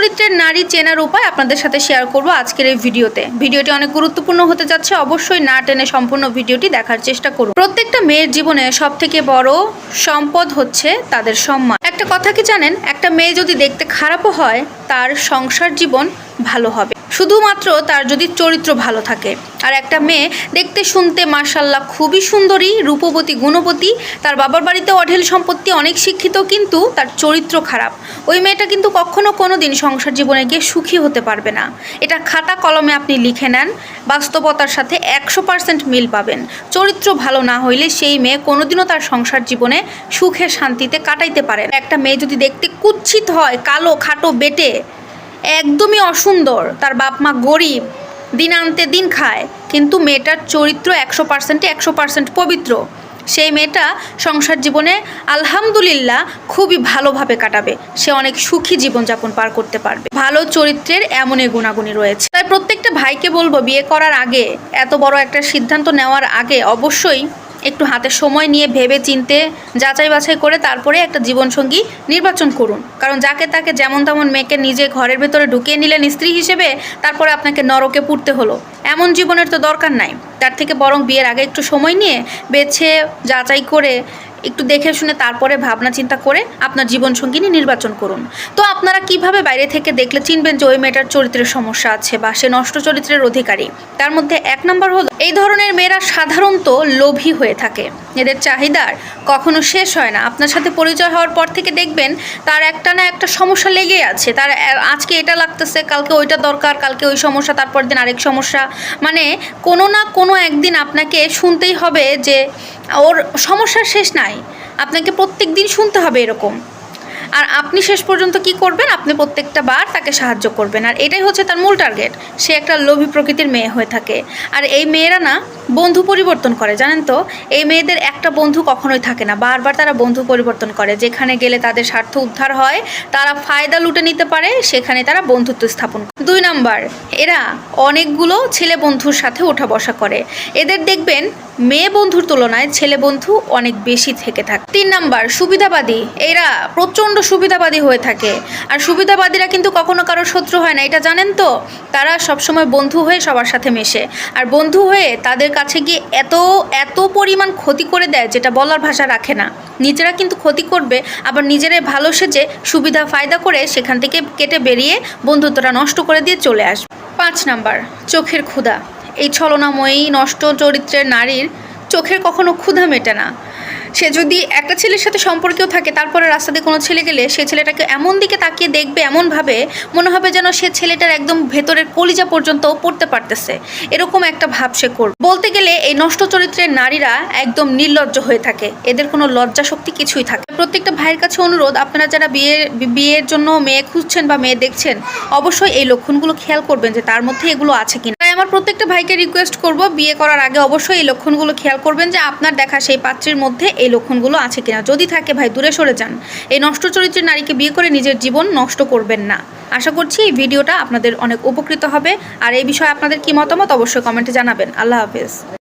চরিত্রের নারী চেনার উপায় আপনাদের সাথে শেয়ার করব আজকের এই ভিডিওতে। ভিডিওটি অনেক গুরুত্বপূর্ণ হতে যাচ্ছে, অবশ্যই না টেনে সম্পূর্ণ ভিডিওটি দেখার চেষ্টা করুন। প্রত্যেকটা মেয়ের জীবনে সব থেকে বড় সম্পদ হচ্ছে তাদের সম্মান। একটা কথা কি জানেন? একটা মেয়ে যদি দেখতে খারাপও হয়, তার সংসার জীবন ভালো হবে। শুধুমাত্র তার যদি চরিত্র ভালো থাকে। আর একটা মেয়ে দেখতে শুনতে মার্শাল্লাহ খুবই সুন্দরী, রূপবতী, গুণবতী। তার বাবার বাড়িতে অঢেল সম্পত্তি, অনেক শিক্ষিত, কিন্তু তার চরিত্র খারাপ। ওই মেয়েটা কিন্তু কখনো কোনো দিন সংসার জীবনে গিয়ে সুখী হতে পারবে না। এটা খাতা কলমে আপনি লিখে নেন, বাস্তবতার সাথে একশো পার্সেন্ট মিল পাবেন। চরিত্র ভালো না হইলে সেই মেয়ে কোনোদিনও তার সংসার জীবনে সুখে শান্তিতে কাটাইতে পারে একটা মেয়ে যদি দেখতে কুচ্ছিত হয়, কালো, খাটো, বেটে, একদমই অসুন্দর, তার বাপ মা গরিব দিন আনতে দিন খায়। কিন্তু মেয়েটার চরিত্র একশো পার্সেন্টে একশো পার্সেন্ট পবিত্র। সেই মেয়েটা সংসার জীবনে আলহামদুলিল্লাহ খুবই ভালোভাবে কাটাবে। সে অনেক সুখী জীবনযাপন পার করতে পারবে। ভালো চরিত্রের এমনই গুণাগুণী রয়েছে। তাই প্রত্যেকটা ভাইকে বলব, বিয়ে করার আগে, এত বড় একটা সিদ্ধান্ত নেওয়ার আগে অবশ্যই একটু হাতে সময় নিয়ে ভেবে চিনতে, যাচাই বাছাই করে তারপরে একটা জীবনসঙ্গী নির্বাচন করুন। কারণ যাকে তাকে যেমন তেমন মেয়েকে নিজে ঘরের ভেতরে ঢুকিয়ে নিলেন স্ত্রী হিসেবে, তারপরে আপনাকে নরকে পুড়তে হলো। এমন জীবনের তো দরকার নাই। তার থেকে বরং বিয়ের আগে একটু সময় নিয়ে বেছে, যাচাই করে, একটু দেখে শুনে তারপরে ভাবনা চিন্তা করে আপনার জীবনসঙ্গিনী নির্বাচন করুন। তো আপনারা কীভাবে বাইরে থেকে দেখলে চিনবেন যে ওই মেয়েটার চরিত্রের সমস্যা আছে বা সে নষ্ট চরিত্রের অধিকারী? তার মধ্যে এক নম্বর হলো, এই ধরনের মেয়েরা সাধারণত লোভী হয়ে থাকে। এদের চাহিদার কখনো শেষ হয় না। আপনার সাথে পরিচয় হওয়ার পর থেকে দেখবেন তার একটা না একটা সমস্যা লেগেই আছে। তার, আজকে এটা লাগতেছে, কালকে ওইটা দরকার, কালকে ওই সমস্যা তারপর দিন আরেক সমস্যা। মানে কোনো না কোনো একদিন আপনাকে শুনতেই হবে যে ওর সমস্যার শেষ নাই। আপনাকে প্রত্যেক দিন শুনতে হবে এরকম। আর আপনি শেষ পর্যন্ত কি করবেন? আপনি প্রত্যেকটা বার তাকে সাহায্য করবেন। আর এটাই হচ্ছে তার মূল টার্গেট সে একটা লোভী প্রকৃতির মেয়ে হয়ে থাকে। আর এই মেয়েরা না বন্ধু পরিবর্তন করে, জানেন তো? এই মেয়েদের একটা বন্ধু কখনোই থাকে না। বারবার তারা বন্ধু পরিবর্তন করে। যেখানে গেলে তাদের স্বার্থ উদ্ধার হয়, তারা ফায়দা লুটে নিতে পারে, সেখানে তারা বন্ধুত্ব স্থাপন করে। দুই নাম্বার, এরা অনেকগুলো ছেলে বন্ধুর সাথে ওঠা বসা করে। এদের দেখবেন, মেয়ে বন্ধুর তুলনায় ছেলে বন্ধু অনেক বেশি থেকে থাকে। তিন নাম্বার, সুবিধাবাদী। এরা প্রচণ্ড সুবিধাবাদী হয়ে থাকে। আর সুবিধাবাদীরা কিন্তু কখনো কারও শত্রু হয় না। এটা জানেন তো? তারা সবসময় বন্ধু হয়ে সবার সাথে মেশে। আর বন্ধু হয়ে তাদের কাছে গিয়ে এত এত পরিমাণ ক্ষতি করে দেয় যেটা বলার ভাষা রাখে না। নিজেরা কিন্তু ক্ষতি করবে, আবার নিজেরাই ভালো সেজে সুবিধা, ফায়দা করে সেখান থেকে কেটে বেরিয়ে বন্ধুত্বটা নষ্ট করে দিয়ে চলে আসবে। পাঁচ নাম্বার, চোখের ক্ষুধা। এই ছলনাময়ী, নষ্ট চরিত্রের নারীর চোখের কখনো ক্ষুধা মেটে না। সে যদি একটা ছেলের সাথে সম্পর্কেও থাকে, তারপরে রাস্তা দিয়ে কোনো ছেলে গেলে সে ছেলেটাকে এমন দিকে তাকিয়ে দেখবে, এমনভাবে মনে হবে যেন সে ছেলেটার একদম ভেতরের কলিজা পর্যন্ত পড়তে পারতেছে। এরকম একটা ভাব সে করবে। বলতে গেলে এই নষ্ট চরিত্রের নারীরা একদম নির্লজ্জ হয়ে থাকে। এদের কোনো লজ্জা শক্তি কিছুই থাকে প্রত্যেকটা ভাইয়ের কাছে অনুরোধ, আপনারা যারা বিয়ে, বিয়ের জন্য মেয়ে খুঁজছেন বা মেয়ে দেখছেন, অবশ্যই এই লক্ষণগুলো খেয়াল করবেন যে তার মধ্যে এগুলো আছে কিনা। তাই আমার প্রত্যেকটা ভাইকে রিকোয়েস্ট করব, বিয়ে করার আগে অবশ্যই এই লক্ষণগুলো খেয়াল করবেন যে আপনার দেখা সেই পাত্রের মধ্যে এই লক্ষণগুলো আছে কিনা। যদি থাকে, ভাই, দূরে সরে যান। এই নষ্ট চরিত্রের নারীকে বিয়ে করে নিজের জীবন নষ্ট করবেন না। আশা করছি এই ভিডিওটা আপনাদের অনেক উপকৃত হবে। আর এই বিষয়ে আপনাদের কি মতামত, অবশ্যই কমেন্টে জানাবেন। আল্লাহ হাফেজ।